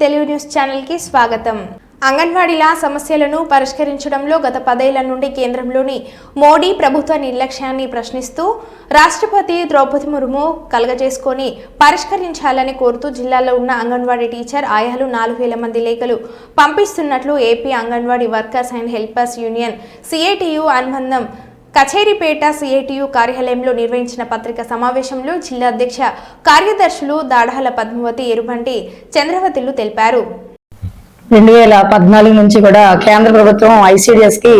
Telugu news ఛానల్కి స్వాగతం. అంగన్వాడీల సమస్యలను పరిష్కరించడంలో గత పదేళ్ళ నుండి కేంద్రంలోని మోడీ ప్రభుత్వ నిర్లక్ష్యాన్ని ప్రశ్నిస్తూ రాష్ట్రపతి ద్రౌపది ముర్ము కలగజేసుకొని పరిష్కరించాలని కోరుతూ జిల్లాలో ఉన్న అంగన్వాడీ టీచర్ ఆయాలు నాలుగు వేల మంది లేఖలు పంపిస్తున్నట్లు AP anganwadi workers and helpers union CITU అనుబంధం కచేరీపేట సిఐటియు కార్యాలయంలో నిర్వహించిన పత్రికా సమావేశంలో జిల్లా అధ్యక్ష కార్యదర్శులు దాడహల పద్మవతి ఎరుబంటి చంద్రవతిలు తెలిపారు. రెండు వేల పద్నాలుగు నుంచి కూడా కేంద్ర ప్రభుత్వం ఐసిడిఎస్కి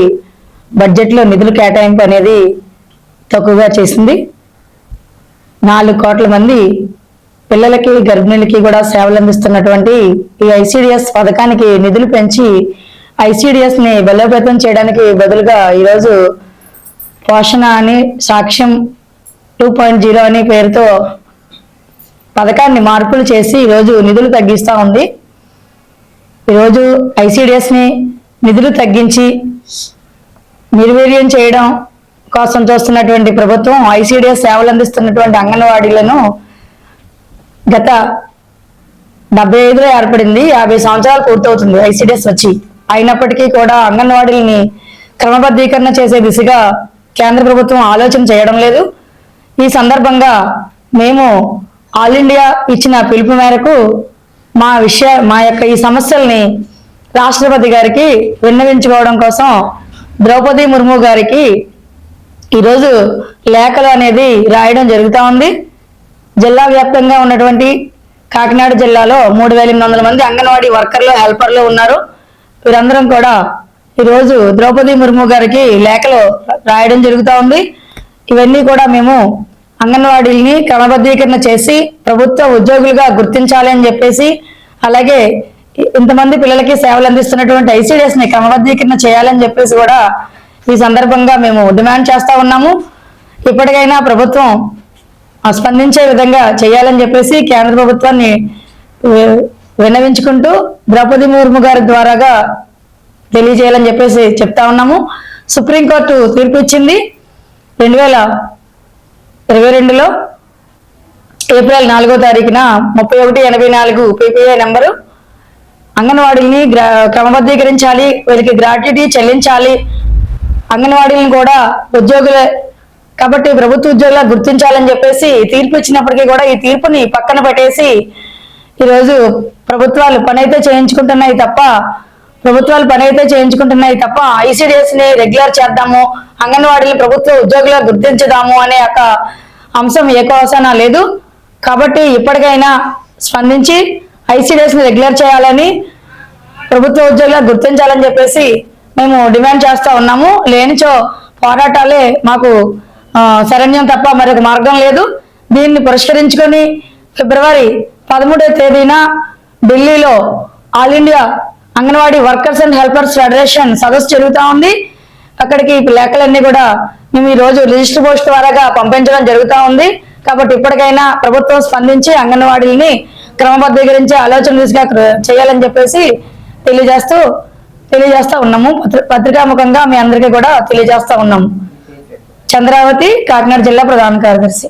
బడ్జెట్లో నిధులు కేటాయింపు అనేది తక్కువగా చేసింది. నాలుగు కోట్ల మంది పిల్లలకి గర్భిణులకి కూడా సేవలు అందిస్తున్నటువంటి ఈ ఐసీడిఎస్ పథకానికి నిధులు పెంచి ఐసిడిఎస్ని బలోపేతం చేయడానికి బదులుగా ఈరోజు పోషణ అని సాక్ష్యం టూ పాయింట్ జీరో అని పేరుతో పథకాన్ని మార్పులు చేసి ఈరోజు నిధులు తగ్గిస్తూ ఉంది. ఈరోజు ఐసీడిఎస్ని నిధులు తగ్గించి నిర్వీర్యం చేయడం కోసం చూస్తున్నటువంటి ప్రభుత్వం ఐసీడిఎస్ సేవలు అందిస్తున్నటువంటి అంగన్వాడీలను గత డెబ్బై ఐదులో ఏర్పడింది. యాభై సంవత్సరాలు పూర్తవుతుంది ఐసీడిఎస్ వచ్చి. అయినప్పటికీ కూడా అంగన్వాడీలని క్రమబద్ధీకరణ చేసే దిశగా కేంద్ర ప్రభుత్వం ఆలోచన చేయడం లేదు. ఈ సందర్భంగా మేము ఆల్ ఇండియా ఇచ్చిన పిలుపు మేరకు మా విషయ మా యొక్క ఈ సమస్యల్ని రాష్ట్రపతి గారికి విన్నవించుకోవడం కోసం ద్రౌపది ముర్ము గారికి ఈరోజు లేఖలు అనేది రాయడం జరుగుతూ ఉంది. జిల్లా వ్యాప్తంగా ఉన్నటువంటి కాకినాడ జిల్లాలో మూడు వేల ఎనిమిది వందల మంది అంగన్వాడీ వర్కర్లు హెల్పర్లు ఉన్నారు. వీరందరం కూడా ఈరోజు ద్రౌపది ముర్ము గారికి లేఖలు రాయడం జరుగుతూ ఉంది. ఇవన్నీ కూడా మేము అంగన్వాడీని క్రమబద్ధీకరణ చేసి ప్రభుత్వ ఉద్యోగులుగా గుర్తించాలి అని చెప్పేసి అలాగే ఇంతమంది పిల్లలకి సేవలు అందిస్తున్నటువంటి ఐసీడీఎస్ని క్రమబద్ధీకరణ చేయాలని చెప్పేసి కూడా ఈ సందర్భంగా మేము డిమాండ్ చేస్తా ఉన్నాము. ఇప్పటికైనా ప్రభుత్వం స్పందించే విధంగా చేయాలని చెప్పేసి కేంద్ర ప్రభుత్వాన్ని విన్నవించుకుంటూ ద్రౌపది ముర్ము గారి ద్వారాగా తెలియజేయాలని చెప్పేసి చెప్తా ఉన్నాము. సుప్రీంకోర్టు తీర్పు ఇచ్చింది రెండు వేల ఇరవై రెండులో ఏప్రిల్ నాలుగో తారీఖున ముప్పై ఒకటి ఎనభై నాలుగు పీపీఐ నెంబరు అంగన్వాడీని గ్రా క్రమబద్ధీకరించాలి వీళ్ళకి గ్రాట్యుటీ చెల్లించాలి. అంగన్వాడీలను కూడా ఉద్యోగులే కాబట్టి ప్రభుత్వ ఉద్యోగుల గుర్తించాలని చెప్పేసి తీర్పు ఇచ్చినప్పటికీ కూడా ఈ తీర్పుని పక్కన పెట్టేసి ఈరోజు ప్రభుత్వాలు పని అయితే చేయించుకుంటున్నాయి తప్ప ప్రభుత్వాలు పని అయితే చేయించుకుంటున్నాయి తప్ప ఐసీడీఎస్ని రెగ్యులర్ చేద్దాము అంగన్వాడీని ప్రభుత్వ ఉద్యోగులుగా గుర్తించుదాము అనే ఒక అంశం ఏ కోసనా లేదు. కాబట్టి ఇప్పటికైనా స్పందించి ఐసీడీఎస్ని రెగ్యులర్ చేయాలని ప్రభుత్వ ఉద్యోగులుగా గుర్తించాలని చెప్పేసి మేము డిమాండ్ చేస్తూ ఉన్నాము. లేనిచో పోరాటాలే మాకు శరణ్యం తప్ప మరొక మార్గం లేదు. దీన్ని పురస్కరించుకొని ఫిబ్రవరి పదమూడవ తేదీన ఢిల్లీలో all India anganwadi workers and helpers federation సదస్సు జరుగుతూ ఉంది. అక్కడికి లేఖలన్నీ కూడా మేము ఈ రోజు రిజిస్టర్ పోస్ట్ ద్వారాగా పంపించడం జరుగుతూ ఉంది. కాబట్టి ఇప్పటికైనా ప్రభుత్వం స్పందించి అంగన్వాడీలని క్రమబద్ధీకరించే ఆలోచన దిశగా చేయాలని చెప్పేసి తెలియజేస్తూ తెలియజేస్తా ఉన్నాము. పత్రికాముఖంగా మీ అందరికీ కూడా తెలియజేస్తా ఉన్నాము. చంద్రావతి కాకినాడ జిల్లా ప్రధాన కార్యదర్శి.